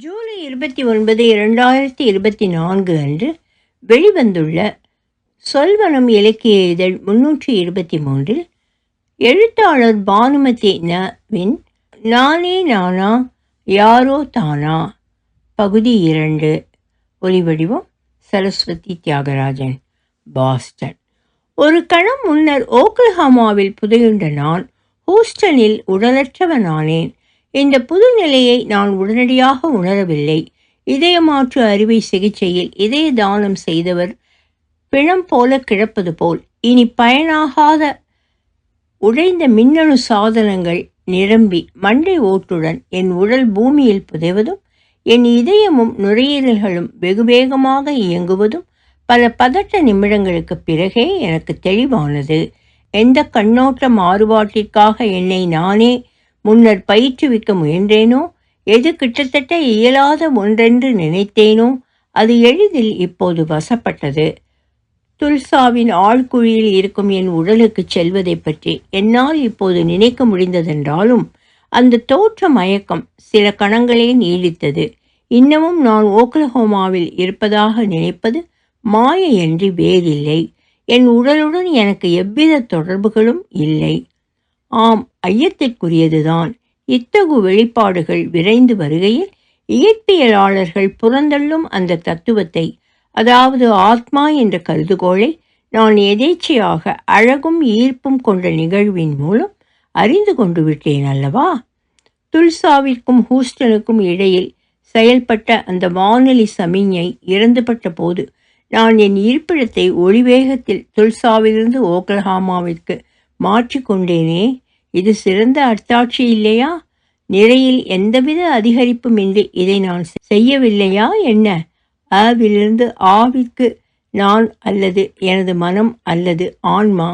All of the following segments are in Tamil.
ஜூலை இருபத்தி ஒன்பது இரண்டாயிரத்தி இருபத்தி நான்கு அன்று வெளிவந்துள்ள சொல்வனம் இலக்கிய இதழ் முன்னூற்றி இருபத்தி மூன்றில் எழுத்தாளர் பானுமதி ந வின் நானே நானா யாரோ தானா? பகுதி இரண்டு. ஒலிவடிவம் சரஸ்வதி தியாகராஜன் பாஸ்டன். ஒரு கணம் முன்னர் ஓக்லஹாமாவில் புதையுண்ட நான் ஹூஸ்டனில் உடலற்றவனானேன். இந்த புது நிலையை நான் உடனடியாக உணரவில்லை. இதயமாற்று அறுவை சிகிச்சையில் இதய தானம் செய்தவர் பிணம் போல கிடப்பது போல். இனி பயனாகாத உடைந்த மின்னணு சாதனங்கள் நிரம்பி மண்டை ஓட்டுடன் என் உடல் பூமியில் புதைவதும் என் இதயமும் நுரையீரல்களும் வெகு வேகமாக இயங்குவதும் பல பதட்ட நிமிடங்களுக்கு பிறகே எனக்கு தெளிவானது. எந்த கண்ணோட்ட மாறுபாட்டிற்காக என்னை நானே முன்னர் பயிற்றுவிக்க முயன்றேனோ? எது கிட்டத்தட்ட இயலாத ஒன்றென்று நினைத்தேனோ? அது எளிதில் இப்போது வசப்பட்டது. துல்சாவின் ஆழ்குழியில் இருக்கும் என் உடலுக்கு செல்வதை பற்றி என்னால் இப்போது நினைக்க முடிந்ததென்றாலும் அந்த தோற்ற மயக்கம் சில கணங்களே நீடித்தது. இன்னமும் நான் ஓக்லஹோமாவில் இருப்பதாக நினைப்பது மாயையன்றி வேறில்லை. என் உடலுடன் எனக்கு எவ்வித தொடர்புகளும் இல்லை. ஆம் ஐயத்திற்குரியதுதான். இத்தகு வெளிப்பாடுகள் விரைந்து வருகையில் இயற்பியலாளர்கள் புறந்தள்ளும் அந்த தத்துவத்தை அதாவது ஆத்மா என்ற கருதுகோளை நான் எதேச்சையாக அழகும் ஈர்ப்பும் கொண்ட நிகழ்வின் மூலம் அறிந்து கொண்டு விட்டேன் அல்லவா? துல்சாவிற்கும் ஹூஸ்டனுக்கும் இடையில் செயல்பட்ட அந்த வானொலி சமிஞை இறந்துபட்ட போது நான் என் இருப்பிடத்தை ஒளிவேகத்தில் துல்சாவிலிருந்து ஓக்லஹாமாவிற்கு மாற்றிக்கொண்டேனே. இது சிறந்த அர்த்தாட்சி இல்லையா? நிறையில் எந்தவித அதிகரிப்புமின்றி இதை நான் செய்யவில்லையா என்ன? ஆவிலிருந்து ஆவிற்கு நான் அல்லது எனது மனம் அல்லது ஆன்மா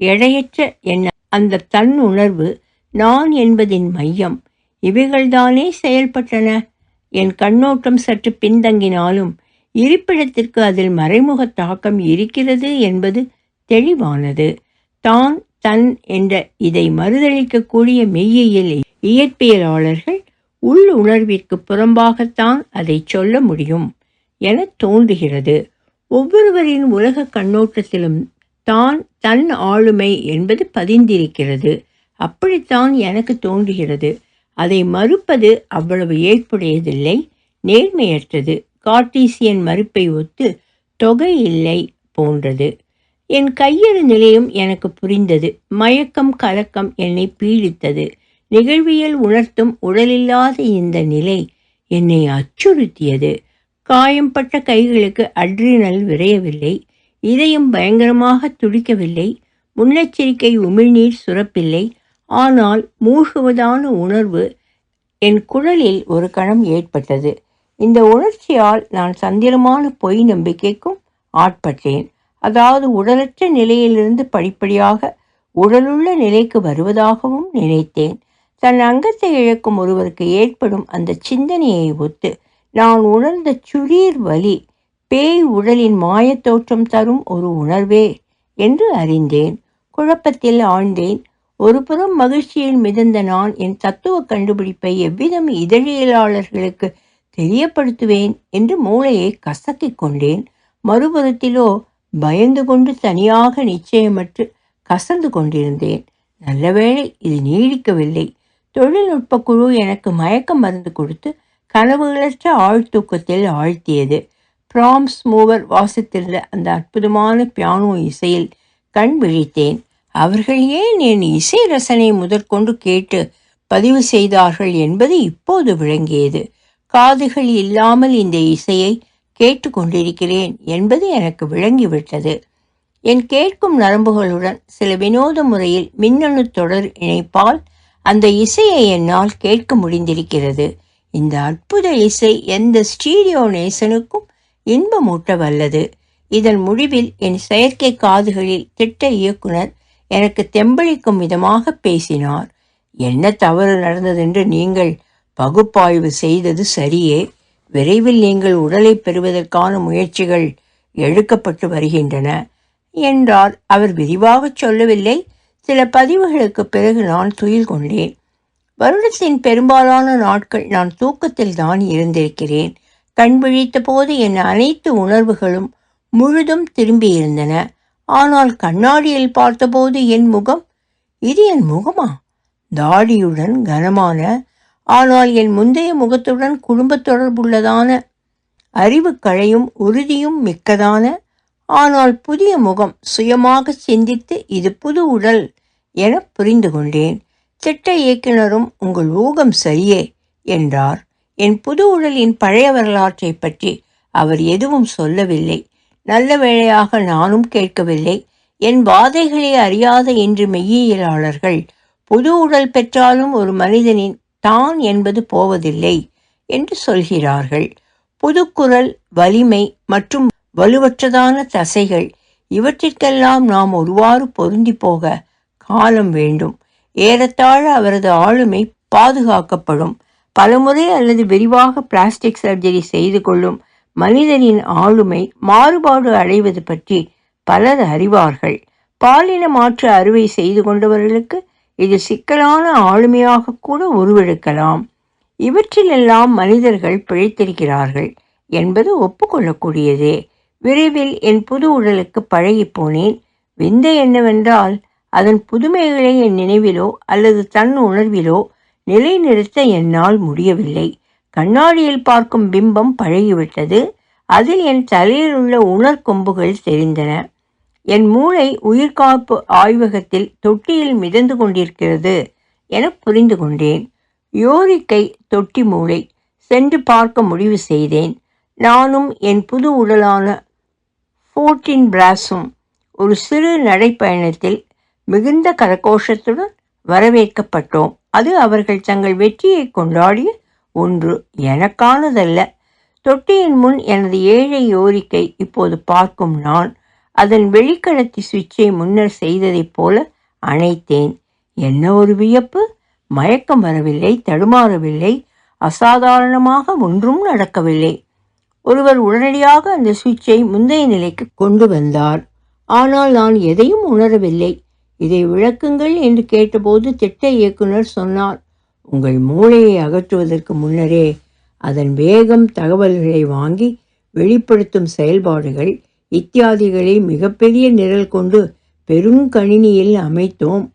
எடையற்ற என்ன அந்த தன் உணர்வு நான் என்பதின் மையம். இவைகள்தானே செயல்பட்டன? என் கண்ணோட்டம் சற்று பின்தங்கினாலும் இருப்பிடத்திற்கு அதில் மறைமுக தாக்கம் இருக்கிறது என்பது தெளிவானது. தான் தன் என்ற இதை மறுதளிக்கக்கூடிய மெய்யியல் இயற்பியலாளர்கள் உள் உணர்விற்கு புறம்பாகத்தான் அதை சொல்ல முடியும் என தோன்றுகிறது. ஒவ்வொருவரின் உலக கண்ணோட்டத்திலும் தான் தன் ஆளுமை என்பது பதிந்திருக்கிறது. அப்படித்தான் எனக்கு தோன்றுகிறது. அதை மறுப்பது அவ்வளவு ஏற்புடையதில்லை நேர்மையற்றது. கார்டீசியன் மறுப்பை ஒத்து தொகை இல்லை போன்றது. என் கையெழு நிலையும் எனக்கு புரிந்தது. மயக்கம் கலக்கம் என்னை பீடித்தது. நிகழ்வியல் உணர்த்தும் உடலில்லாத இந்த நிலை என்னை அச்சுறுத்தியது. காயம்பட்ட கைகளுக்கு அட்ரினல் விரையவில்லை. இதயம் பயங்கரமாக துடிக்கவில்லை. முன்னெச்சரிக்கை உமிழ்நீர் சுரப்பில்லை. ஆனால் மூழ்குவதான உணர்வு என் குழலில் ஒரு கணம் ஏற்பட்டது. இந்த உணர்ச்சியால் நான் சந்திரமான பொய் நம்பிக்கைக்கும் ஆட்பட்டேன். அதாவது உடலற்ற நிலையிலிருந்து படிப்படியாக உடலுள்ள நிலைக்கு வருவதாகவும் நினைத்தேன். தன் அங்கத்தை இழக்கும் ஒருவருக்கு ஏற்படும் அந்த சிந்தனையை ஒத்து நான் உணர்ந்த சுரீர் வலி பேய் உடலின் மாயத்தோற்றம் தரும் ஒரு உணர்வே என்று அறிந்தேன். குழப்பத்தில் ஆழ்ந்தேன். ஒருபுறம் மகிழ்ச்சியில் மிதந்த நான் என் தத்துவ கண்டுபிடிப்பை எவ்விதம் இதழியலாளர்களுக்கு தெரியப்படுத்துவேன் என்று மூளையை கசக்கிக் கொண்டேன். மறுபுறத்திலோ பயந்து கொண்டு தனியாக நிச்சயமற்று கசந்து கொண்டிருந்தேன். நல்லவேளை இது நீடிக்கவில்லை. தொழில்நுட்ப குழு எனக்கு மயக்க மருந்து கொடுத்து கனவுகளற்ற ஆழ்த்தூக்கத்தில் ஆழ்த்தியது. பிராம்ஸ் மூவர் வாசித்திருந்த அந்த அற்புதமான பியானோ இசையில் கண் விழித்தேன். அவர்கள் ஏன் என் இசை ரசனை முதற்கொண்டு கேட்டு பதிவு செய்தார்கள் என்பது இப்போது விளங்கியது. காதுகள் இல்லாமல் இந்த இசையை கேட்டுக்கொண்டிருக்கிறேன் என்பது எனக்கு விளங்கிவிட்டது. என் கேட்கும் நரம்புகளுடன் சில வினோத முறையில் மின்னணு தொடர் இணைப்பால் அந்த இசையை என்னால் கேட்க முடிந்திருக்கிறது. இந்த அற்புத இசை எந்த ஸ்டீரியோ நேசனுக்கும் இன்பமூட்ட வல்லது இதன் முடிவில் என் செயற்கை காதுகளில் திட்ட இயக்குனர் எனக்கு தெம்பளிக்கும் விதமாக பேசினார். என்ன தவறு நடந்ததென்று நீங்கள் பகுப்பாய்வு செய்தது சரியே. விரைவில் நீங்கள் உடலை பெறுவதற்கான முயற்சிகள் எடுக்கப்பட்டு வருகின்றன என்றார். அவர் விரிவாகச் சொல்லவில்லை. சில பதிவுகளுக்கு பிறகு நான் துயில் கொண்டேன். வருடத்தின் பெரும்பாலான நாட்கள் நான் தூக்கத்தில் தான் இருந்திருக்கிறேன். கண் விழித்த போது என் அனைத்து உணர்வுகளும் முழுதும் திரும்பியிருந்தன. ஆனால் கண்ணாடியில் பார்த்தபோது என் முகம் இது என் முகமா? தாடியுடன் கனமான ஆனால் என் முந்தைய முகத்துடன் குடும்ப தொடர்புள்ளதான அறிவுக்கழையும் உறுதியும் மிக்கதான ஆனால் புதிய முகம் சுயமாக சிந்தித்து இது புது உடல் என புரிந்து கொண்டேன். திட்ட இயக்குனரும் உங்கள் ஊகம் சரியே என்றார். என் புது உடலின் பழைய வரலாற்றை பற்றி அவர் எதுவும் சொல்லவில்லை. நல்ல வேளையாக நானும் கேட்கவில்லை. என் வாதைகளை அறியாத இன்று மெய்யியலாளர்கள் புது உடல் பெற்றாலும் ஒரு மனிதனின் தான் என்பது போவதில்லை என்று சொல்கிறார்கள். புதுக்குரல் வலிமை மற்றும் வலுவற்றதான தசைகள் இவற்றிற்கெல்லாம் நாம் ஒருவாறு பொருந்தி போக காலம் வேண்டும். ஏறத்தாழ அவரது ஆளுமை பாதுகாக்கப்படும். பலமுறை அல்லது விரிவாக பிளாஸ்டிக் சர்ஜரி செய்து கொள்ளும் மனிதனின் ஆளுமை மாறுபாடு அடைவது பற்றி பலர் அறிவார்கள். பாலின மாற்று அறுவை செய்து கொண்டவர்களுக்கு இது சிக்கலான ஆளுமையாக கூட உருவெடுக்கலாம். இவற்றிலெல்லாம் மனிதர்கள் பிழைத்திருக்கிறார்கள் என்பது ஒப்புக்கொள்ளக்கூடியதே. விரைவில் என் புது உடலுக்கு பழகி போனேன் விந்தை என்னவென்றால் அதன் புதுமைகளை என் நினைவிலோ அல்லது தன் உணர்விலோ நிலைநிறுத்த என்னால் முடியவில்லை. கண்ணாடியில் பார்க்கும் பிம்பம் பழகிவிட்டது. அதில் என் தலையில் உள்ள உணர்கொம்புகள் தெரிந்தன. என் மூளை உயிர்காப்பு ஆய்வகத்தில் தொட்டியில் மிதந்து கொண்டிருக்கிறது என புரிந்து கொண்டேன். யோரிக்கை தொட்டி மூளை சென்று பார்க்க முடிவு செய்தேன். நானும் என் புது உடலான ஃபோர்டின் பிராஸும் ஒரு சிறு நடைப்பயணத்தில் மிகுந்த கரகோஷத்துடன் வரவேற்கப்பட்டோம். அது அவர்கள் தங்கள் வெற்றியை கொண்டாடிய ஒன்று எனக்கானதல்ல. தொட்டியின் முன் எனது ஏழை யோரிக்கை இப்போது பார்க்கும் நான் அதன் வெளிக்கடத்தி சுவிட்சை முன்னர் செய்ததைப் போல அணைத்தேன். என்ன ஒரு வியப்பு? மயக்கம் வரவில்லை தடுமாறவில்லை அசாதாரணமாக ஒன்றும் நடக்கவில்லை. ஒருவர் உடனடியாக அந்த சுவிட்சை முந்தைய நிலைக்கு கொண்டு வந்தார். ஆனால் நான் எதையும் உணரவில்லை. இதை விளக்குங்கள் என்று கேட்டபோது திட்ட இயக்குனர் சொன்னார் உங்கள் மூளையை அகற்றுவதற்கு முன்னரே அதன் வேகம் தகவல்களை வாங்கி வெளிப்படுத்தும் செயல்பாடுகள் இத்தியாதிகளை மிகப்பெரிய நிரல் கொண்டு பெருங்கணினியில் அமைத்தோம்.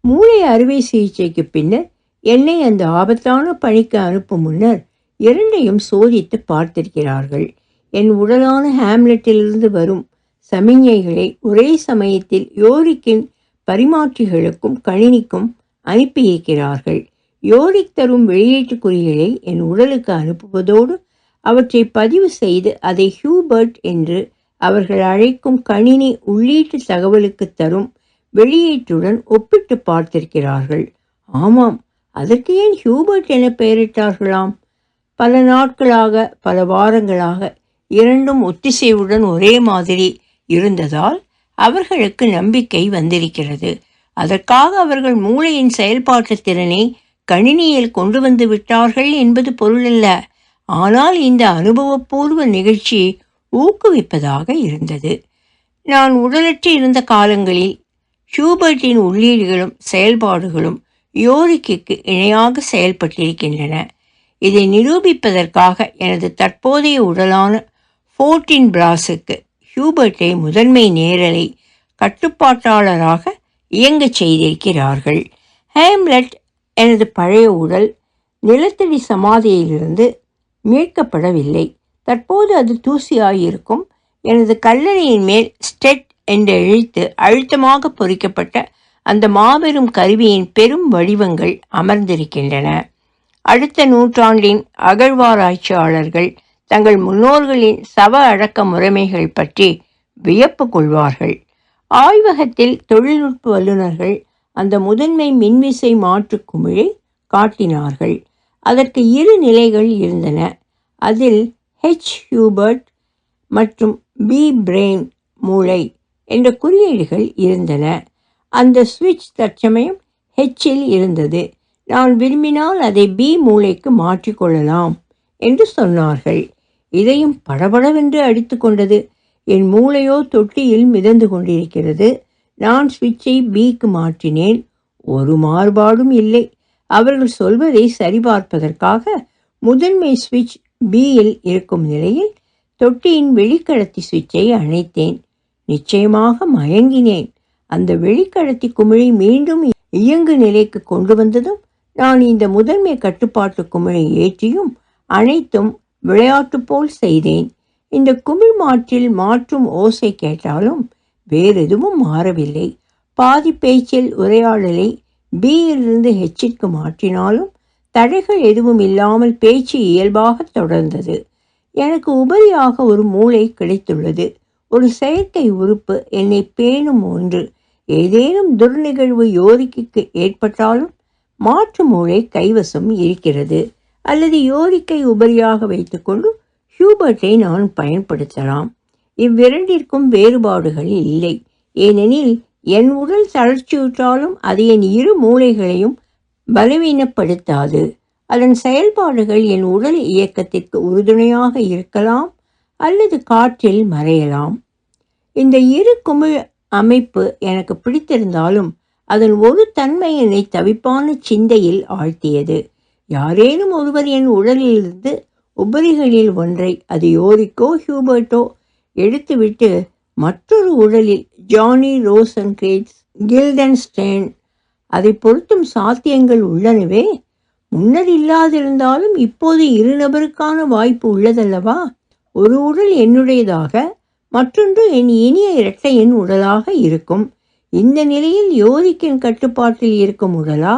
மூளை அறுவை சிகிச்சைக்கு பின்னர் என்னை அந்த ஆபத்தான பணிக்கு அனுப்பும் முன்னர் இரண்டையும் சோதித்து பார்த்திருக்கிறார்கள். என் உடலான ஹேம்லெட்டிலிருந்து வரும் சமிஞ்ஞைகளை ஒரே சமயத்தில் யோரிக்கின் பரிமாற்றிகளுக்கும் கணினிக்கும் அனுப்பியிருக்கிறார்கள் யோரிக் தரும் வெளியீட்டு குறிகளை என் உடலுக்கு அனுப்புவதோடு அவற்றை பதிவு செய்து அதை ஹியூபர்ட் என்று அவர்கள் அழைக்கும் கணினி உள்ளீட்டு தகவலுக்கு தரும் வெளியீட்டுடன் ஒப்பிட்டு பார்த்திருக்கிறார்கள். ஆமாம் அதற்கு ஏன் ஹியூபர்ட் என பெயரிட்டார்களாம்? பல நாட்களாக பல வாரங்களாக இரண்டும் ஒத்திசைவுடன் ஒரே மாதிரி இருந்ததால் அவர்களுக்கு நம்பிக்கை வந்திருக்கிறது. அதற்காக அவர்கள் மூளையின் செயல்பாட்டு திறனை கணினியில் கொண்டு வந்து விட்டார்கள் என்பது பொருளல்ல. ஆனால் இந்த அனுபவபூர்வ நிகழ்ச்சி ஊக்குவிப்பதாக இருந்தது. நான் உடலற்று இருந்த காலங்களில் ஹியூபர்ட்டின் உள்ளீடுகளும் செயல்பாடுகளும் யோரிக்கு இணையாக செயல்பட்டிருக்கின்றன. இதை நிரூபிப்பதற்காக எனது தற்போதைய உடலான ஃபோர்டின் பிராஸுக்கு ஹியூபர்ட்டை முதன்மை நேரலை கட்டுப்பாட்டாளராக இயங்கச் செய்திருக்கிறார்கள். ஹேம்லெட் எனது பழைய உடல் நிலத்தடி சமாதியிலிருந்து மீட்கப்படவில்லை. தற்போது அது தூசியாயிருக்கும். எனது கல்லணையின் மேல் ஸ்டெட் என்ற எழுத்து அழுத்தமாக பொறிக்கப்பட்ட அந்த மாபெரும் கருவியின் பெரும் வடிவங்கள் அமர்ந்திருக்கின்றன. அடுத்த நூற்றாண்டின் அகழ்வாராய்ச்சியாளர்கள் தங்கள் முன்னோர்களின் சவ அடக்க முறைமைகள் பற்றி வியப்பு கொள்வார்கள். ஆய்வகத்தில் தொழில்நுட்ப வல்லுநர்கள் அந்த முதன்மை மின்விசை மாற்று குமிழை காட்டினார்கள். அதற்கு இரு நிலைகள் இருந்தன. அதில் ஹெச் ஹியூபர்ட் மற்றும் பி பிரெயின் மூளை என்ற குறியீடுகள் இருந்தன. அந்த சுவிட்ச் தற்சமயம் ஹெச்சில் இருந்தது. நான் விரும்பினால் அதை பி மூளைக்கு மாற்றிக்கொள்ளலாம் என்று சொன்னார்கள். இதையும் படபடவென்று அடித்து கொண்டது. என் மூளையோ தொட்டியில் மிதந்து கொண்டிருக்கிறது. நான் சுவிட்சை பிக்கு மாற்றினேன். ஒரு மாறுபாடும் இல்லை. அவர்கள் சொல்வதை சரிபார்ப்பதற்காக முதன்மை சுவிட்ச் பியில் இருக்கும் நிலையில் தொட்டியின் வெளிக்கடத்தி சுவிட்சை அணைத்தேன். நிச்சயமாக மயங்கினேன். அந்த வெளிக்கடத்தி குமிழை மீண்டும் இயங்கு நிலைக்கு கொண்டு வந்ததும் நான் இந்த முதன்மை கட்டுப்பாட்டு குமிழை ஏற்றியும் அனைத்தும் விளையாட்டு போல் செய்தேன். இந்த குமிழ் மாற்றில் மாற்றும் ஓசை கேட்டாலும் வேறெதுவும் மாறவில்லை. பாதி பேச்சில் உரையாடலை பியிலிருந்து ஹெச்சிற்கு மாற்றினாலும் தடைகள் எதுவும் இல்லாமல் பேச்சு இயல்பாக தொடர்ந்தது. எனக்கு உபரியாக ஒரு மூளை கிடைத்துள்ளது. ஒரு செயற்கை உறுப்பு என்னை பேணும் ஒன்று. ஏதேனும் துர்நிகழ்வு யோரிக்கைக்கு ஏற்பட்டாலும் மாற்று மூளை கைவசம் இருக்கிறது. அல்லது யோரிக்கை உபரியாக வைத்துக்கொண்டு ஹியூபர்ட்டை நான் பயன்படுத்தலாம். இவ்விரண்டிற்கும் வேறுபாடுகள் இல்லை. ஏனெனில் என் உடல் தளர்ச்சியுற்றாலும் அது என் இரு மூளைகளையும் பலவீனப்படுத்தாது. அதன் செயல்பாடுகள் என் உடல் இயக்கத்திற்கு உறுதுணையாக இருக்கலாம் அல்லது காற்றில் மறையலாம். இந்த இரு குமிழ் அமைப்பு எனக்கு பிடித்திருந்தாலும் அதன் ஒரு தன்மை என்னை தவிப்பான சிந்தையில் ஆழ்த்தியது. யாரேனும் ஒருவர் என் உடலிலிருந்து உபரிகளில் ஒன்றை அது யோரிக்கோ ஹியூபர்ட்டோ எடுத்துவிட்டு மற்றொரு உடலில் ஜானி ரோசன் கிரேட்ஸ் கில்டன் அதை பொருத்தும் சாத்தியங்கள் உள்ளனவே. முன்னர் இல்லாதிருந்தாலும் இப்போது இரு நபருக்கான வாய்ப்பு உள்ளதல்லவா? ஒரு உடல் என்னுடையதாக மற்றொன்று என் இனிய இரட்டையின் உடலாக இருக்கும். இந்த நிலையில் யோதிக்கின் கட்டுப்பாட்டில் இருக்கும் உடலா?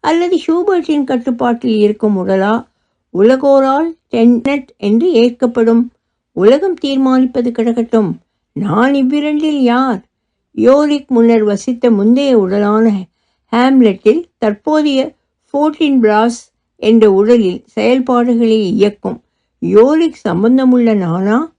அல்லது ஷூபர்ட்டின் கட்டுப்பாட்டில் இருக்கும் உடலா? உலகோரால் டென்னட் என்று ஏற்கப்படும். உலகம் தீர்மானிப்பது கிடக்கட்டும். நான் இவ்விரண்டில் யார்? யோரிக் முன்னர் வசித்த முந்தைய உடலான ஹேம்லெட்டில் தற்போதைய ஃபோர்டின் பிராஸ் என்ற உடலில் செயல்பாடுகளை இயக்கும் யோரிக் சம்பந்தமுள்ள நானா?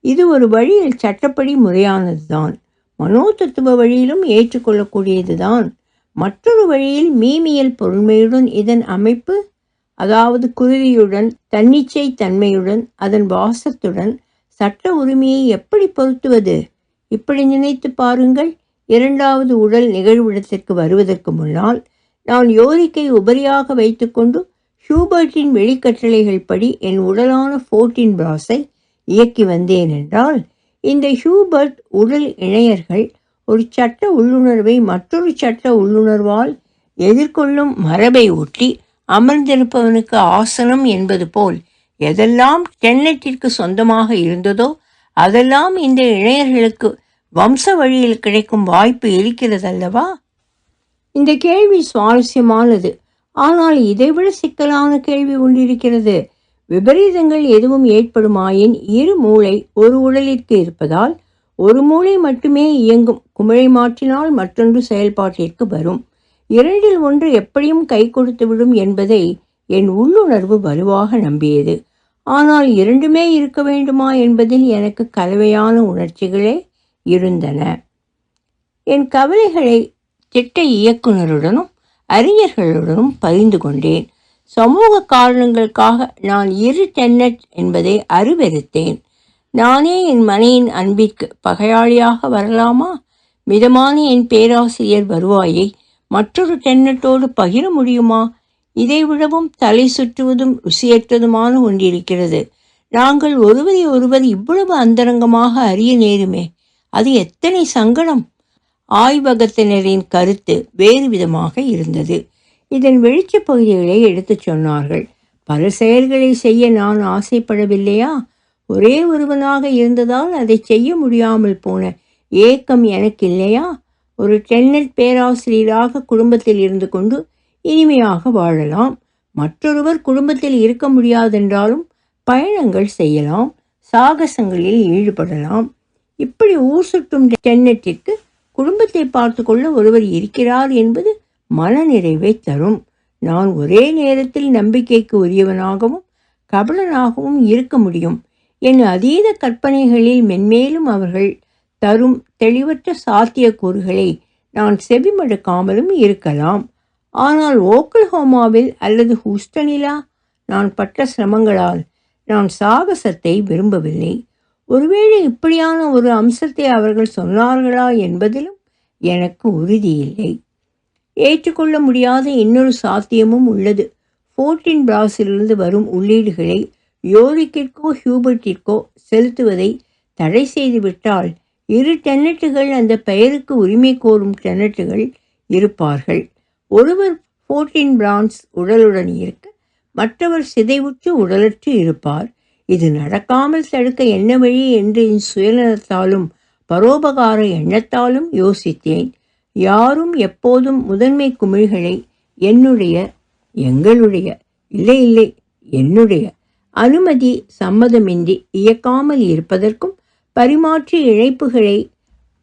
இது ஒரு வழியில் சட்டப்படி முறையானதுதான். மனோதத்துவ வழியிலும் ஏற்றுக்கொள்ளக்கூடியதுதான். மற்றொரு வழியில் மீமியல் பொறுமையுடன் இதன் அமைப்பு அதாவது குருதியுடன் தன்னிச்சை தன்மையுடன் அதன் வாசத்துடன் சட்ட உரிமையை எப்படி பொருத்துவது? இப்படி நினைத்து பாருங்கள். இரண்டாவது உடல் நிகழ்விடத்திற்கு வருவதற்கு முன்னால் நான் யோரிக்கை உபரியாக வைத்துக்கொண்டு ஹியூபர்ட்டின் வெளிக்கட்டளைகள் படி என் உடலான ஃபோர்டின் பிராஸை இயக்கி வந்தேன் என்றால் இந்த ஹியூபர்ட் உடல் இணையர்கள் ஒரு சட்ட உள்ளுணர்வை மற்றொரு சட்ட உள்ளுணர்வால் எதிர்கொள்ளும் மரபை ஒட்டி அமர்ந்திருப்பவனுக்கு ஆசனம் என்பது போல் எதெல்லாம் டென்னட்டிற்கு சொந்தமாக இருந்ததோ அதெல்லாம் இந்த இணையர்களுக்கு வம்ச வழியில் கிடைக்கும் வாய்ப்பு இருக்கிறதல்லவா? இந்த கேள்வி சுவாரஸ்யமானது. ஆனால் இதைவிட சிக்கலான கேள்வி ஒன்றிருக்கிறது. விபரீதங்கள் எதுவும் ஏற்படுமாயின் இரு மூளை ஒரு உடலிற்கு இருப்பதால் ஒரு மூளை மட்டுமே இயங்கும் குமிழை மாற்றினால் மற்றொன்று செயல்பாட்டிற்கு வரும். இரண்டில் ஒன்று எப்படியும் கை கொடுத்துவிடும் என்பதை என் உள்ளுணர்வு வலுவாக நம்பியது. ஆனால் இரண்டுமே இருக்க வேண்டுமா என்பதில் எனக்கு கலவையான உணர்ச்சிகளே இருந்தன. என் கவலைகளை திட்ட இயக்குனருடனும் அறிஞர்களுடனும் பகிர்ந்து கொண்டேன். சமூக காரணங்களுக்காக நான் இரு டென்னட் என்பதை அருவெறுத்தேன் நானே என் மனையின் அன்பிற்கு பகையாளியாக வரலாமா? மிதமான என் பேராசிரியர் வருவாயை மற்றொரு டென்னட்டோடு பகிர முடியுமா? இதைவிடவும் தலை சுற்றுவதும் ருசியற்றதுமான ஒன்றிருக்கிறது. நாங்கள் ஒருவரை ஒருவர் இவ்வளவு அந்தரங்கமாக அறிய நேருமே. அது எத்தனை சங்கடம்? ஆய்வகத்தினரின் கருத்து வேறு விதமாக இருந்தது. இதன் வெளிச்ச பகுதிகளை எடுத்துச் சொன்னார்கள். பல செயல்களை செய்ய நான் ஆசைப்படவில்லையா? ஒரே ஒருவனாக இருந்ததால் அதை செய்ய முடியாமல் போன ஏக்கம் எனக்கு இல்லையா ஒரு டென்னட் பேராசிரியராக குடும்பத்தில் இருந்து கொண்டு இனிமையாக வாழலாம். மற்றொருவர் குடும்பத்தில் இருக்க முடியாதென்றாலும் பயணங்கள் செய்யலாம். சாகசங்களில் ஈடுபடலாம். இப்படி ஊர் சுற்றும் டென்னட்டிற்கு குடும்பத்தை பார்த்து கொள்ள ஒருவர் இருக்கிறார் என்பது மனநிறைவை தரும். நான் ஒரே நேரத்தில் நம்பிக்கைக்கு உரியவனாகவும் கபலனாகவும் இருக்க முடியும். என் அதீத கற்பனைகளில் மென்மேலும் அவர்கள் தரும் தெளிவற்ற சாத்தியக்கூறுகளை நான் செவிமடுக்காமலும் இருக்கலாம். ஆனால் ஓக்கல்ஹோமாவில் அல்லது ஹூஸ்டனிலா நான் பட்ட சிரமங்களால் நான் சாகசத்தை விரும்பவில்லை. ஒருவேளை இப்படியான ஒரு அம்சத்தை அவர்கள் சொன்னார்களா என்பதிலும் எனக்கு உறுதியில்லை. ஏற்றுக்கொள்ள முடியாத இன்னொரு சாத்தியமும் உள்ளது. ஃபோர்டின் பிராஸிலிருந்து வரும் உள்ளீடுகளை யோரிக்கிற்கோ ஹியூபர்ட்டிற்கோ செலுத்துவதை தடை செய்துவிட்டால் இரு டென்னட்டுகள் அந்த பெயருக்கு உரிமை கோரும் டென்னட்டுகள் இருப்பார்கள். ஒருவர் ஃபோர்டின் பிரான்ஸ் உடலுடன் இருக்க மற்றவர் சிதைவுற்று உடலற்று இருப்பார். இது நடக்காமல் தடுக்க என்ன வழி என்று என் சுயநலத்தாலும் பரோபகார எண்ணத்தாலும் யோசித்தேன். யாரும் எப்போதும் முதன்மை குமிழ்களை என்னுடைய எங்களுடைய இல்லை இல்லை என்னுடைய அனுமதி சம்மதமின்றி இயக்காமல் இருப்பதற்கும் பரிமாற்று இழைப்புகளை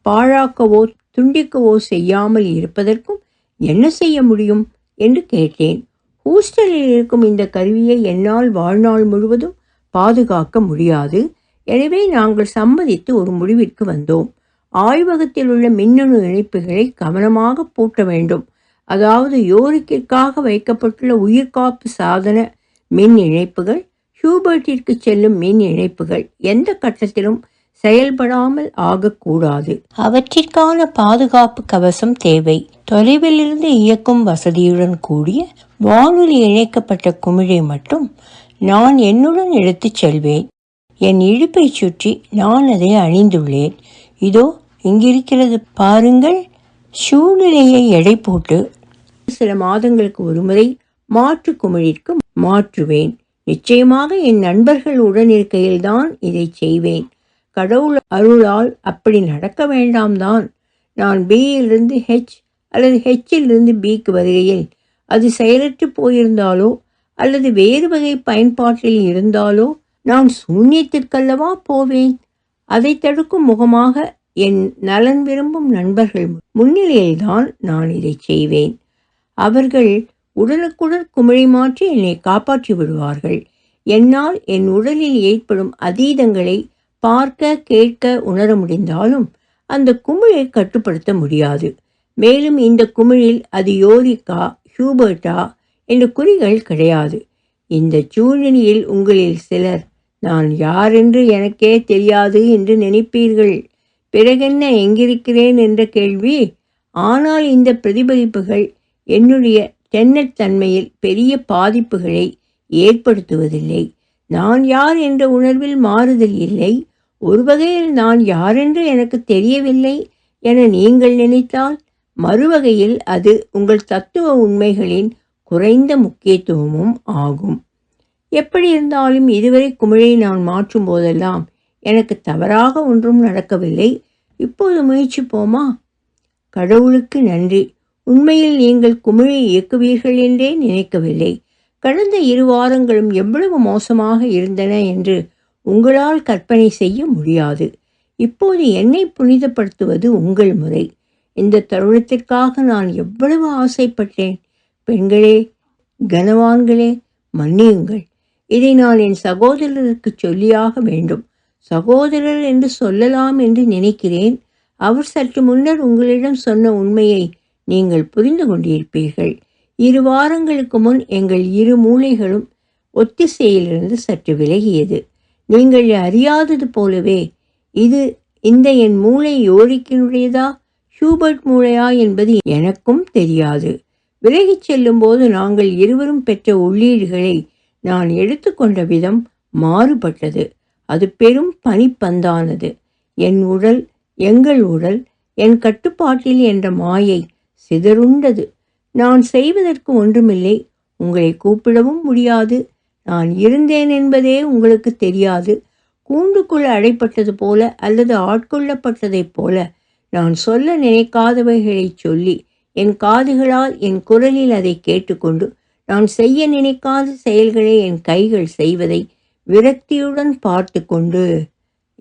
பாழாக்கவோ துண்டிக்கவோ செய்யாமல் இருப்பதற்கும் என்ன செய்ய முடியும்? என்று கேட்டேன். ஹூஸ்டலில் இருக்கும் இந்த கருவியை என்னால் வாழ்நாள் முழுவதும் பாதுகாக்க முடியாது. எனவே நாங்கள் சம்மதித்து ஒரு முடிவிற்கு வந்தோம். ஆய்வகத்தில் உள்ள மின்னணு இணைப்புகளை கவனமாக பூட்ட வேண்டும். அதாவது யோரிக்கிற்காக வைக்கப்பட்டுள்ள உயிர்காப்பு சாதன மின் இணைப்புகள் ஹியூபர்ட்டிற்கு செல்லும் மின் இணைப்புகள் எந்த கட்டத்திலும் செயல்படாமல் ஆகக்கூடாது. அவற்றிற்கான பாதுகாப்பு கவசம் தேவை. தொலைவிலிருந்து இயக்கும் வசதியுடன் கூடிய வானொலி இணைக்கப்பட்ட குமிழை மட்டும் நான் என்னுடன் எடுத்துச் செல்வேன். என் இழுப்பைச் சுற்றி நான் அதை அணிந்துள்ளேன். இதோ இங்கிருக்கிறது பாருங்கள். சூழ்நிலையை எடை போட்டு சில மாதங்களுக்கு ஒருமுறை மாற்று குமிழிற்கு மாற்றுவேன். நிச்சயமாக என் நண்பர்கள் உடன் இருக்கையில்தான் இதை செய்வேன். கடவுள் அருளால் அப்படி நடக்க வேண்டாம் தான். நான் பியிலிருந்து ஹெச் அல்லது ஹெச்சிலிருந்து பிக்கு வருகையில் அது செயலற்று போயிருந்தாலோ அல்லது வேறு வகை பயன்பாட்டில் இருந்தாலோ நான் சூன்யத்திற்கல்லவா போவேன். அதை தடுக்கும் முகமாக என் நலன் விரும்பும் நண்பர்கள் முன்னிலையில்தான் நான் இதை செய்வேன். அவர்கள் உடனுக்குடன் குமிழி மாற்றி என்னை காப்பாற்றி விடுவார்கள். என்னால் என் உடலில் ஏற்படும் அதீதங்களை பார்க்க கேட்க உணர முடிந்தாலும் அந்த குமிழை கட்டுப்படுத்த முடியாது. மேலும் இந்த குமிழில் அது யோரிக்கா ஹியூபர்ட்டா என்ற குறிகள் கிடையாது. இந்த சூழ்நிலையில் உங்களில் சிலர் நான் யாரென்று எனக்கே தெரியாது என்று நினைப்பீர்கள். பிறகென்ன எங்கிருக்கிறேன் என்ற கேள்வி? ஆனால் இந்த பிரதிபலிப்புகள் என்னுடைய தென்னத்தன்மையில் பெரிய பாதிப்புகளை ஏற்படுத்துவதில்லை. நான் யார் என்ற உணர்வில் மாறுதல் இல்லை. ஒரு வகையில் நான் யாரென்று எனக்கு தெரியவில்லை என நீங்கள் நினைத்தால் மறுவகையில் அது உங்கள் தத்துவ உண்மைகளின் குறைந்த முக்கியத்துவமும் ஆகும். எப்படி இருந்தாலும் இதுவரை குமிழை நான் மாற்றும் போதெல்லாம் எனக்கு தவறாக ஒன்றும் நடக்கவில்லை. இப்போது முயற்சிப்போமா? கடவுளுக்கு நன்றி. உண்மையில் நீங்கள் குமிழை இயக்குவீர்கள் என்றே நினைக்கவில்லை. கடந்த இரு வாரங்களும் எவ்வளவு மோசமாக இருந்தன என்று உங்களால் கற்பனை செய்ய முடியாது. இப்போது என்னை புனிதப்படுத்துவது உங்கள் முறை. இந்த தருணத்திற்காக நான் எவ்வளவு ஆசைப்பட்டேன். பெண்களே கனவான்களே மன்னியுங்கள். இதை நான் என் சகோதரருக்கு சொல்லியாக வேண்டும். சகோதரர் என்று சொல்லலாம் என்று நினைக்கிறேன். அவர் சற்று முன்னர் உங்களிடம் சொன்ன உண்மையை நீங்கள் புரிந்து கொண்டிருப்பீர்கள். இரு வாரங்களுக்கு முன் எங்கள் இரு மூளைகளும் ஒத்திசையிலிருந்து சற்று விலகியது. நீங்கள் அறியாதது போலவே இது இந்த என் மூளை யோரிக்கினுடையதா ஹியூபர்ட் மூளையா என்பது எனக்கும் தெரியாது. விலகிச் செல்லும்போது நாங்கள் இருவரும் பெற்ற உள்ளீடுகளை நான் எடுத்துக்கொண்ட விதம் மாறுபட்டது. அது பெரும் பனிப்பந்தானது. என் உடல் எங்கள் உடல் என் கட்டுப்பாட்டில் என்ற மாயை சிதறுண்டது. நான் செய்வதற்கு ஒன்றுமில்லை. உங்களை கூப்பிடவும் முடியாது. நான் இருந்தேன் என்பதே உங்களுக்கு தெரியாது. கூண்டுக்குள் அடைப்பட்டது போல அல்லது ஆட்கொள்ளப்பட்டதைப் போல நான் சொல்ல நினைக்காதவைகளைச் சொல்லி என் காதுகளால் என் குரலில் அதை கேட்டுக்கொண்டு நான் செய்ய நினைக்காத செயல்களை என் கைகள் செய்வதை விரக்தியுடன் பார்த்து கொண்டு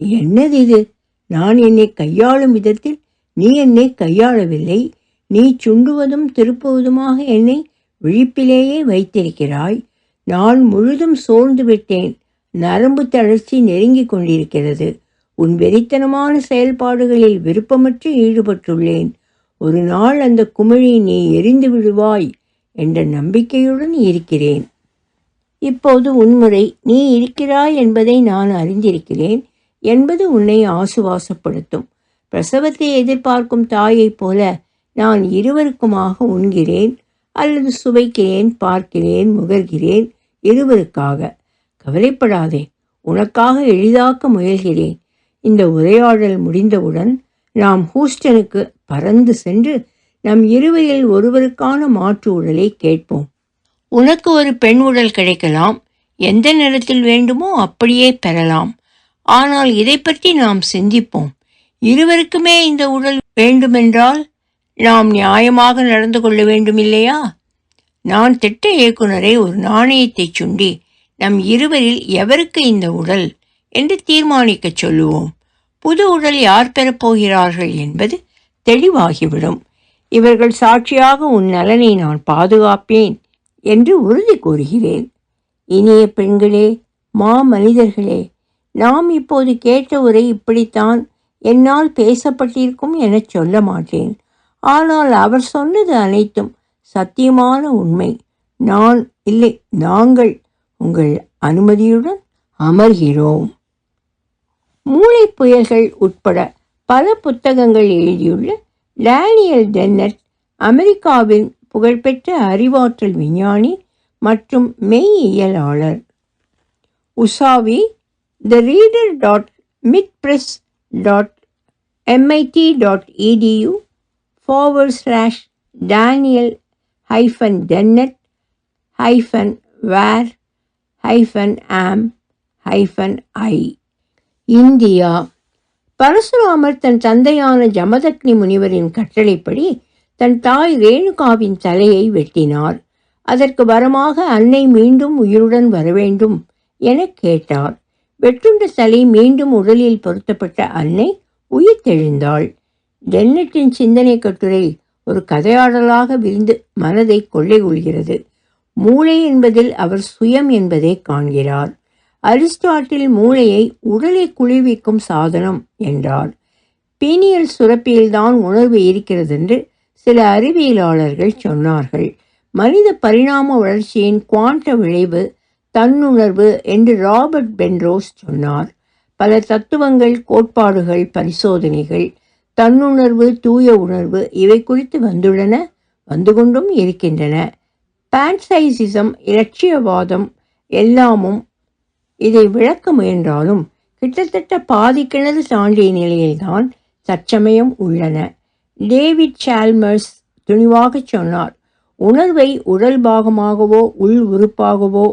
என்னது இது நான் என்னை கையாளும் விதத்தில் நீ என்னை கையாளவில்லை. நீ சுண்டுவதும் திருப்புவதுமாக என்னை விழிப்பிலேயே வைத்திருக்கிறாய். நான் முழுதும் சோர்ந்து விட்டேன். நரம்பு தளர்ச்சி நெருங்கி கொண்டிருக்கிறது. உன் வெறித்தனமான செயல்பாடுகளில் விருப்பமற்று ஈடுபட்டுள்ளேன். ஒரு நாள் அந்த குமிழி நீ எரிந்து விடுவாய் என்ற நம்பிக்கையுடன் இருக்கிறேன். இப்போது உன்முறை நீ இருக்கிறாய் என்பதை நான் அறிந்திருக்கிறேன் என்பது உன்னை ஆசுவாசப்படுத்தும். பிரசவத்தை எதிர்பார்க்கும் தாயைப் போல நான் இருவருக்குமாக உண்கிறேன் அல்லது சுவைக்கிறேன் பார்க்கிறேன் முகர்கிறேன் இருவருக்காக. கவலைப்படாதே உனக்காக எளிதாக்க முயல்கிறேன். இந்த உரையாடல் முடிந்தவுடன் நாம் ஹூஸ்டனுக்கு பறந்து சென்று நம் இருவரில் ஒருவருக்கான மாற்று உடலை கேட்போம். உனக்கு ஒரு பெண் உடல் கிடைக்கலாம். எந்த நேரத்தில் வேண்டுமோ அப்படியே பெறலாம். ஆனால் இதை பற்றி நாம் சிந்திப்போம். இருவருக்குமே இந்த உடல் வேண்டுமென்றால் நாம் நியாயமாக நடந்து கொள்ள வேண்டும் இல்லையா நான் திட்ட இயக்குனரை ஒரு நாணயத்தை சுண்டி நம் இருவரில் எவருக்கு இந்த உடல்? என்று தீர்மானிக்கச் சொல்லுவோம். புது உடல் யார் பெறப்போகிறார்கள் என்பது தெளிவாகிவிடும். இவர்கள் சாட்சியாக உன் நலனை நான் பாதுகாப்பேன் என்று உறுதி கூறுகிறேன். இனிய பெண்களே மா மனிதர்களே நாம் இப்போது கேட்ட உரை இப்படித்தான் என்னால் பேசப்பட்டிருக்கும் எனச் சொல்ல மாட்டேன். ஆனால் அவர் சொன்னது அனைத்தும் சத்தியமான உண்மை. நான் இல்லை நாங்கள் உங்கள் அனுமதியுடன் அமர்கிறோம். மூளை புயல்கள் உட்பட பல புத்தகங்கள் எழுதியுள்ள டேனியல் டென்னட் அமெரிக்காவின் புகழ்பெற்ற அறிவாற்றல் விஞ்ஞானி மற்றும் மெய்யியலாளர். உசாவி the reader dot mit press dot MIT dot edu forward slash Daniel hyphen Dennett hyphen where hyphen am hyphen I India. Parashurama தன் தந்தையான ஜமதக்னி முனிவரின் கட்டளைப்படி தன் தாய் ரேணுகாவின் தலையை வெட்டினார். அதற்கு வரமாக அன்னை மீண்டும் உயிருடன் வரவேண்டும் என கேட்டார். வெட்டுண்ட தலை மீண்டும் உடலில் பொருத்தப்பட்ட அன்னை உயிர்த்தெழுந்தாள். டென்னட்டின் சிந்தனை கட்டுரை ஒரு கதையாடலாக விரிந்து மனதை கொள்ளை கொள்கிறது. மூளை என்பதில் அவர் சுயம் என்பதை காண்கிறார். அரிஸ்டாட்டில் மூளையை உடலை குளிர்விக்கும் சாதனம் என்றார். பீனியல் சுரப்பியில்தான் உணர்வு இருக்கிறதென்று சில அறிவியலாளர்கள் சொன்னார்கள். மனித பரிணாம வளர்ச்சியின் குவாண்ட விளைவு தன்னுணர்வு என்று ராபர்ட் பென்ரோஸ் சொன்னார். பல தத்துவங்கள் கோட்பாடுகள் பரிசோதனைகள் தன்னுணர்வு தூய உணர்வு இவை குறித்து வந்துள்ளன வந்து கொண்டும் இருக்கின்றன. பான்சைசிசம் இலட்சியவாதம் எல்லாமும் இதை விளக்க முயன்றாலும் கிட்டத்தட்ட பாதி கிணறு தாண்டிய நிலையில்தான் தற்சமயம் உள்ளன. டேவிட் சால்மர்ஸ் துணிவாகச் சொன்னார் உணர்வை உடல் பாகமாகவோ உள் உறுப்பாகவோ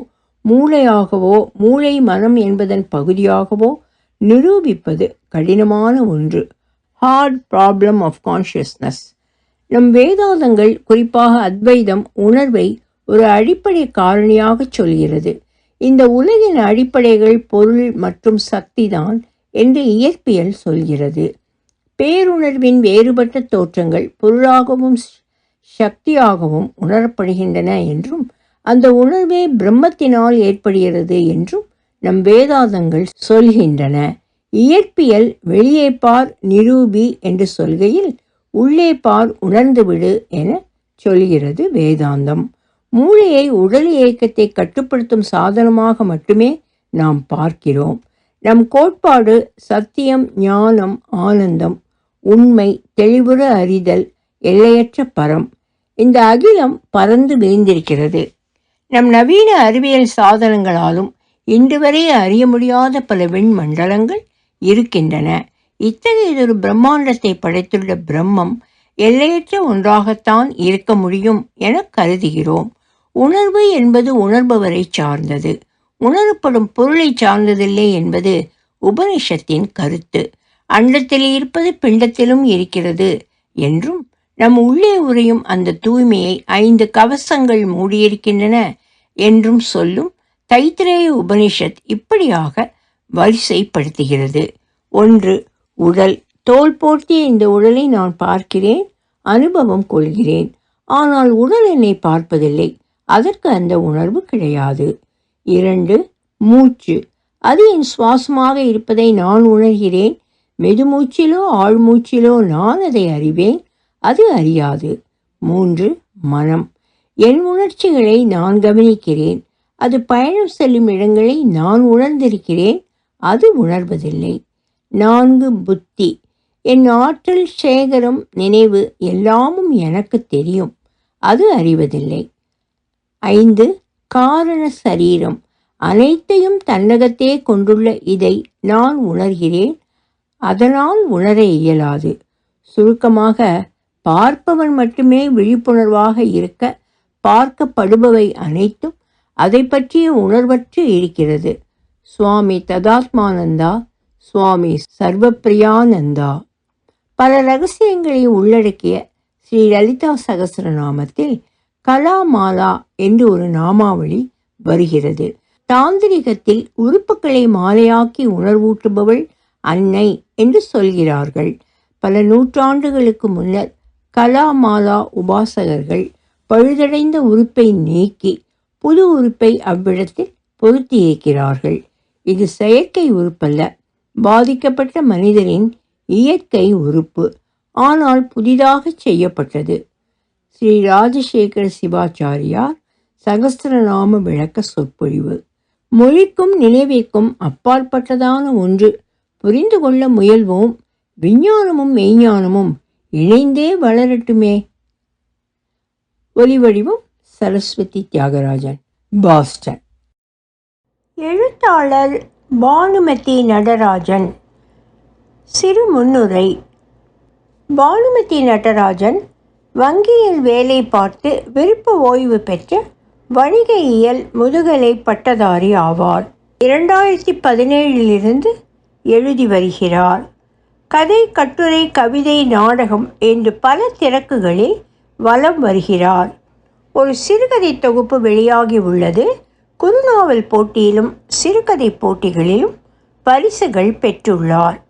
மூளையாகவோ மூளை மனம் என்பதன் பகுதியாகவோ நிரூபிப்பது கடினமான ஒன்று. ஹார்ட் ப்ராப்ளம் ஆஃப் கான்ஷியஸ்னஸ் நம் வேதாந்தங்கள் குறிப்பாக அத்வைதம் உணர்வை ஒரு அடிப்படை காரணியாக சொல்கிறது. இந்த உலகின் அடிப்படைகள் பொருள் மற்றும் சக்திதான் என்று இயற்பியல் சொல்கிறது. பேருணர்வின் வேறுபட்ட தோற்றங்கள் பொருளாகவும் சக்தியாகவும் உணரப்படுகின்றன என்றும் அந்த உணர்வே பிரம்மத்தினால் ஏற்படுகிறது என்றும் நம் வேதாந்தங்கள் சொல்கின்றன. இயற்பியல் வெளியே பார் நிரூபி என்று சொல்கையில் உள்ளே பார் உணர்ந்துவிடு என சொல்கிறது வேதாந்தம். மூளையை உடல் இயக்கத்தை கட்டுப்படுத்தும் சாதனமாக மட்டுமே நாம் பார்க்கிறோம். நம் கோட்பாடு சத்தியம் ஞானம் ஆனந்தம் உண்மை தெளிவுற அறிதல் எல்லையற்ற பரம். இந்த அகிலம் பறந்து விரிந்திருக்கிறது. நம் நவீன அறிவியல் சாதனங்களாலும் இன்று வரை அறிய முடியாத பல விண்மண்டலங்கள் இருக்கின்றன. இத்தகையதொரு பிரம்மாண்டத்தை படைத்துள்ள பிரம்மம் எல்லையற்ற ஒன்றாகத்தான் இருக்க முடியும் என கருதுகிறோம். உணர்வு என்பது உணர்பவரை சார்ந்தது. உணரப்படும் பொருளை சார்ந்ததில்லை என்பது உபனிஷத்தின் கருத்து. அண்டத்தில் இருப்பது பிண்டத்திலும் இருக்கிறது என்றும் நம் உள்ளே உறையும் அந்த தூய்மையை ஐந்து கவசங்கள் மூடியிருக்கின்றன என்றும் சொல்லும் தைத்திரேய உபனிஷத் இப்படியாக வரிசைப்படுத்துகிறது. ஒன்று உடல். தோல் போர்த்திய இந்த உடலை நான் பார்க்கிறேன் அனுபவம் கொள்கிறேன். ஆனால் உடல் என்னை பார்ப்பதில்லை. அதற்கு அந்த உணர்வு கிடையாது. இரண்டு மூச்சு. அது என் சுவாசமாக இருப்பதை நான் உணர்கிறேன். மெதுமூச்சிலோ ஆழ்மூச்சிலோ நான் அதை அறிவேன். அது அறியாது. மூன்று மனம். என் உணர்ச்சிகளை நான் கவனிக்கிறேன். அது பயணம் செல்லும் இடங்களை நான் உணர்ந்திருக்கிறேன். அது உணர்வதில்லை. நான்கு புத்தி. என் ஆற்றல் சேகரம் நினைவு எல்லாமும் எனக்கு தெரியும். அது அறிவதில்லை. ஐந்து காரண சரீரம். அனைத்தையும் தன்னகத்தே கொண்டுள்ள இதை நான் உணர்கிறேன். அதனால் உணர இயலாது. சுருக்கமாக பார்ப்பவன் மட்டுமே விழிப்புணர்வாக இருக்க பார்க்கப்படுபவை அனைத்தும் அதை பற்றிய உணர்வற்று இருக்கிறது. சுவாமி ததாத்மானந்தா சுவாமி சர்வப்பிரியானந்தா. பல ரகசியங்களை உள்ளடக்கிய ஸ்ரீ லலிதா சகசரநாமத்தில் கலாமாலா என்று ஒரு நாமாவளி வருகிறது. தாந்திரிகத்தில் உறுப்புகளை மாலையாக்கி உணர்வூட்டுபவள் அன்னை என்று சொல்கிறார்கள். பல நூற்றாண்டுகளுக்கு முன்னர் கலா மாதா உபாசகர்கள் பழுதடைந்த உறுப்பை நீக்கி புது உறுப்பை அவ்விடத்தில் பொருத்தியிருக்கிறார்கள் இது செயற்கை உறுப்பல்ல. பாதிக்கப்பட்ட மனிதரின் இயற்கை உறுப்பு. ஆனால் புதிதாக செய்யப்பட்டது. ஸ்ரீ ராஜசேகர சிவாச்சாரியார் சகஸ்திரநாம விளக்க சொற்பொழிவு. மொழிக்கும் நினைவிற்கும் அப்பாற்பட்டதான ஒன்று. புரிந்து கொள்ள முயல்வோம். விஞ்ஞானமும் மெய்ஞானமும் இணைந்தே வளரட்டுமே. ஒலிவடிவம் சரஸ்வதி தியாகராஜன் பாஸ்டன். எழுத்தாளர் பானுமதி நடராஜன் சிறு முன்னுரை பானுமதி நடராஜன் வங்கியில் வேலை பார்த்து விருப்ப ஓய்வு பெற்ற வணிகையியல் முதுகலை பட்டதாரி ஆவார். இரண்டாயிரத்தி பதினேழிலிருந்து எழுதி வருகிறார். கதை கட்டுரை கவிதை நாடகம் என்று பல திறக்குகளில் வலம் வருகிறார். ஒரு சிறுகதை தொகுப்பு வெளியாகி உள்ளது. குறுநாவல் போட்டியிலும் சிறுகதை போட்டிகளிலும் பரிசுகள் பெற்றுள்ளார்.